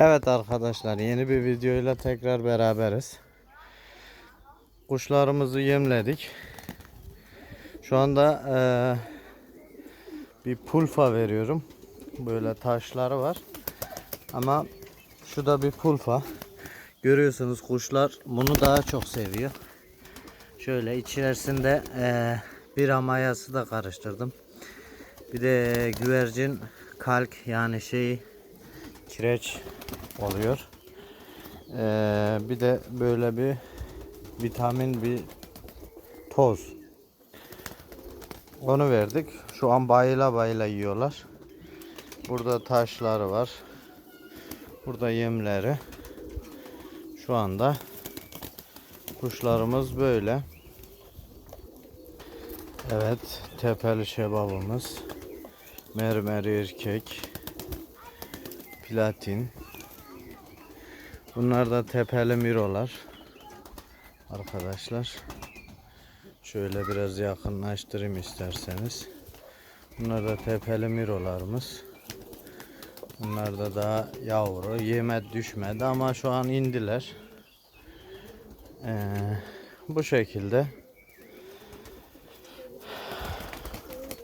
Evet arkadaşlar yeni bir videoyla tekrar beraberiz. Kuşlarımızı yemledik. Şu anda eee, bir pulfa veriyorum. Böyle taşları var. Ama şu da bir pulfa. Görüyorsunuz kuşlar bunu daha çok seviyor. Şöyle içerisinde eee bir mayası da karıştırdım. Bir de güvercin kalk yani şey kireç oluyor. Ee, bir de böyle bir vitamin bir toz. Onu verdik. Şu an bayıla bayıla yiyorlar. Burada taşları var. Burada yemleri. Şu anda kuşlarımız böyle. Evet, tepeli şebabımız. Mermer erkek. Platin. Bunlar da tepeli mirolar. Arkadaşlar. Şöyle biraz yakınlaştırayım isterseniz. Bunlar da tepeli mirolarımız. Bunlar da daha yavru. Yeme düşmedi ama şu an indiler. Ee, bu şekilde.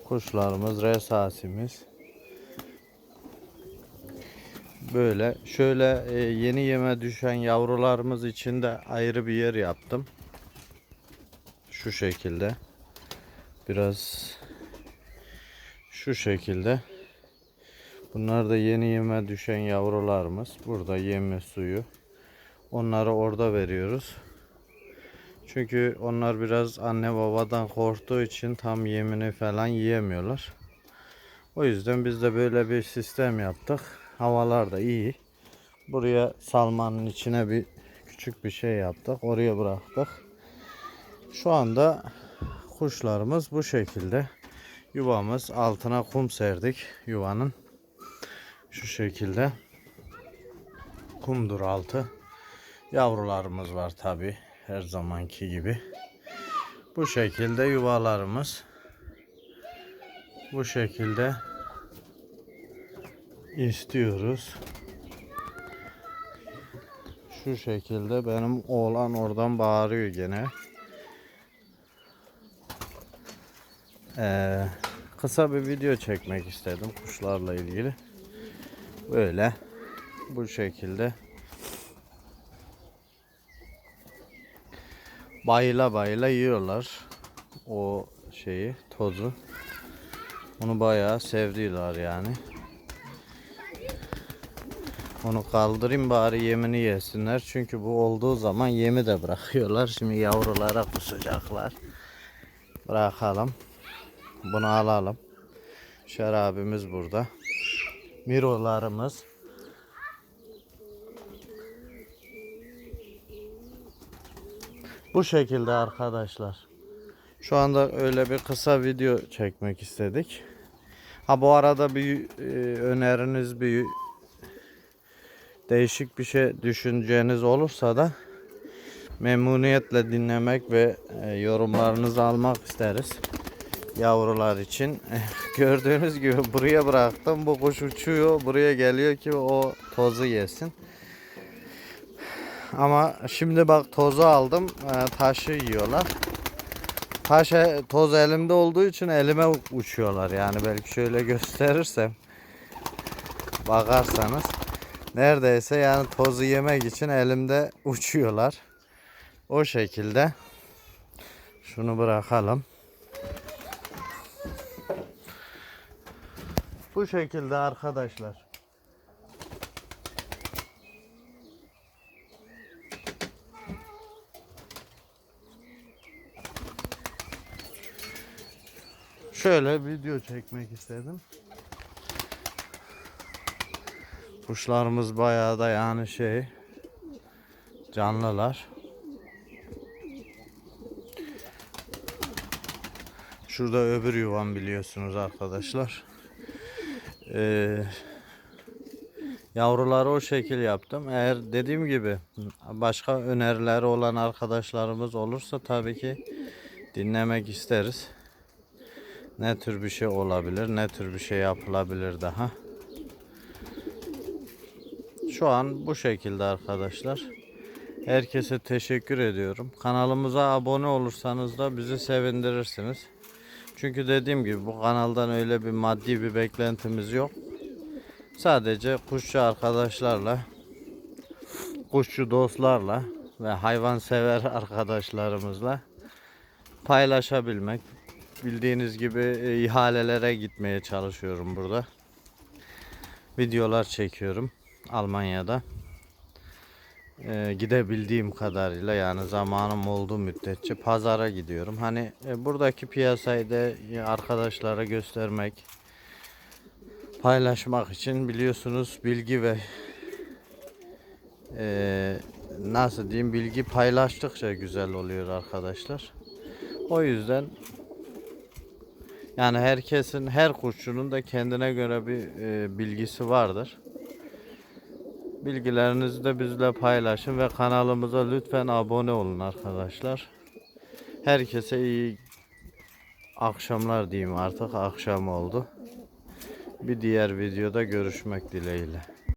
Kuşlarımız, resasimiz. Böyle şöyle e, yeni yeme düşen yavrularımız için de ayrı bir yer yaptım. Şu şekilde. Biraz şu şekilde. Bunlar da yeni yeme düşen yavrularımız. Burada yeme suyu. Onları orada veriyoruz. Çünkü onlar biraz anne babadan korktuğu için tam yemini falan yiyemiyorlar. O yüzden biz de böyle bir sistem yaptık. Havalar da iyi. Buraya salmanın içine bir küçük bir şey yaptık. Oraya bıraktık. Şu anda kuşlarımız bu şekilde. Yuvamız altına kum serdik yuvanın. Şu şekilde. Kumdur altı. Yavrularımız var tabi. Her zamanki gibi. Bu şekilde yuvalarımız. Bu şekilde istiyoruz. Şu şekilde benim oğlan oradan bağırıyor gene. Ee, kısa bir video çekmek istedim kuşlarla ilgili. Böyle bu şekilde bayıla bayıla yiyorlar o şeyi tozu. Onu bayağı sevdiler yani. Onu kaldırayım bari yemini yesinler. Çünkü bu olduğu zaman yemi de bırakıyorlar. Şimdi yavrulara kusacaklar. Bırakalım. Bunu alalım. Şarabimiz burada. Mirolarımız. Bu şekilde arkadaşlar. Şu anda öyle bir kısa video çekmek istedik. Ha bu arada bir e, öneriniz bir değişik bir şey düşüneceğiniz olursa da memnuniyetle dinlemek ve e, yorumlarınızı almak isteriz. Yavrular için. Gördüğünüz gibi buraya bıraktım. Bu kuş uçuyor. Buraya geliyor ki o tozu yesin. Ama şimdi bak tozu aldım. e, taşı yiyorlar. Taş toz elimde olduğu için elime uçuyorlar yani belki şöyle gösterirsem bakarsanız neredeyse yani tozu yemek için elimde uçuyorlar. O şekilde şunu bırakalım. Bu şekilde arkadaşlar. Şöyle video çekmek istedim. Kuşlarımız bayağı da yani şey canlılar. Şurada öbür yuvam biliyorsunuz arkadaşlar. Ee, yavruları o şekil yaptım. Eğer dediğim gibi başka önerileri olan arkadaşlarımız olursa tabii ki dinlemek isteriz. Ne tür bir şey olabilir, ne tür bir şey yapılabilir daha. Şu an bu şekilde arkadaşlar. Herkese teşekkür ediyorum. Kanalımıza abone olursanız da bizi sevindirirsiniz. Çünkü dediğim gibi bu kanaldan öyle bir maddi bir beklentimiz yok. Sadece kuşçu arkadaşlarla, kuşçu dostlarla ve hayvansever arkadaşlarımızla paylaşabilmek. Bildiğiniz gibi e, ihalelere gitmeye çalışıyorum burada. Videolar çekiyorum Almanya'da. E, gidebildiğim kadarıyla yani zamanım olduğu müddetçe pazara gidiyorum. Hani e, buradaki piyasayı da e, arkadaşlara göstermek, paylaşmak için biliyorsunuz bilgi ve e, nasıl diyeyim bilgi paylaştıkça güzel oluyor arkadaşlar. O yüzden yani herkesin her kuşçunun da kendine göre bir e, bilgisi vardır. Bilgilerinizi de bizle paylaşın ve kanalımıza lütfen abone olun arkadaşlar. Herkese iyi akşamlar diyeyim artık akşam oldu. Bir diğer videoda görüşmek dileğiyle.